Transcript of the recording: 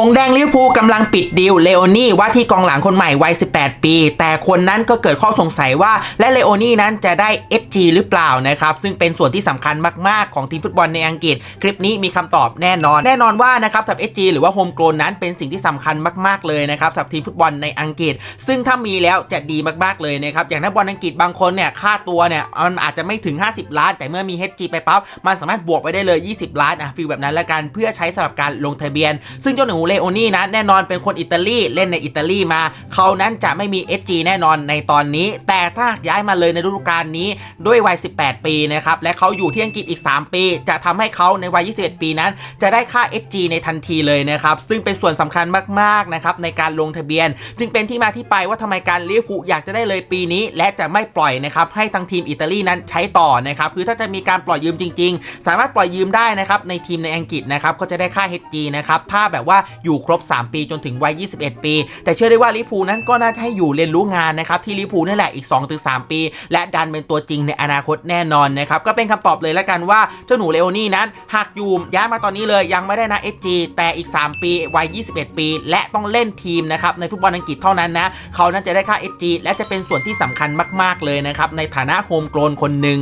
หงแดงลิเวอร์พูลกำลังปิดดีลเลโอนี่ว่าที่กองหลังคนใหม่วัย 18 ปี แต่คนนั้นก็เกิดข้อสงสัยว่าและเลโอนี่นั้นจะได้ SG หรือเปล่านะครับ ซึ่งเป็นส่วนที่สำคัญมาก ๆ ของทีมฟุตบอลในอังกฤษ คลิปนี้มีคำตอบแน่นอน แน่นอนว่านะครับสำหรับ SG หรือว่าโฮมโกลนนั้นเป็นสิ่งที่สำคัญมาก ๆ เลยนะครับสำหรับทีมฟุตบอลในอังกฤษ ซึ่งถ้ามีแล้วจะดีมาก ๆ เลยนะครับ อย่างนักบอลอังกฤษบางคนเนี่ยค่าตัวเนี่ยมันอาจจะไม่ถึง 50 ล้าน แต่เมื่อมี HG ไปปั๊บมันสามารถบวกไปได้เลย 20 ล้านอะฟีลแบบนั้นละกันเพื่อใช้สำหรับการลงทะเบียน ซึ่งเจ้าหนูเลโอนี่นะแน่นอนเป็นคนอิตาลีเล่นในอิตาลีมาเขานั้นจะไม่มี SG แน่นอนในตอนนี้ แต่ถ้าย้ายมาเลยในฤดูกาลนี้ด้วยวัย 18 ปีนะครับและเขาอยู่ที่อังกฤษอีก 3 ปี จะทำให้เขาในวัย 21 ปีนั้น จะได้ค่า SG ในทันทีเลยนะครับซึ่งเป็นส่วนสำคัญมากๆนะครับในการลงทะเบียน จึงเป็นที่มาที่ไปว่าทำไมการลิเวอร์พูลอยากจะได้เลยปีนี้ และจะไม่ปล่อยนะครับให้ทางทีมอิตาลีนั้นใช้ต่อนะครับคือถ้าจะมีการปล่อยยืมจริง ๆ สามารถปล่อยยืมได้นะครับในทีมในอังกฤษนะครับก็จะได้ค่า HG นะครับถ้าแบบว่าอยู่ครบ 3 ปีจนถึงวัย 21 ปี แต่เชื่อได้ว่าลิพูนั้นก็น่าจะให้อยู่เรียนรู้งานนะครับที่ลิพูนั่นแหละอีก 2-3 ปี และดันเป็นตัวจริงในอนาคตแน่นอนนะครับก็เป็นคำตอบเลยละกันว่าเจ้าหนูเลโอนี่นั้นหากอยู่ย้ายมาตอนนี้เลยยังไม่ได้นะ HG แต่อีก 3 ปีวัย 21 ปี และต้องเล่นทีมนะครับในฟุตบอลอังกฤษเท่านั้นนะเขานั้นจะได้ค่า HG และจะเป็นส่วนที่สำคัญมาก ๆ เลยนะครับในฐานะโฮมโกลนคนหนึ่ง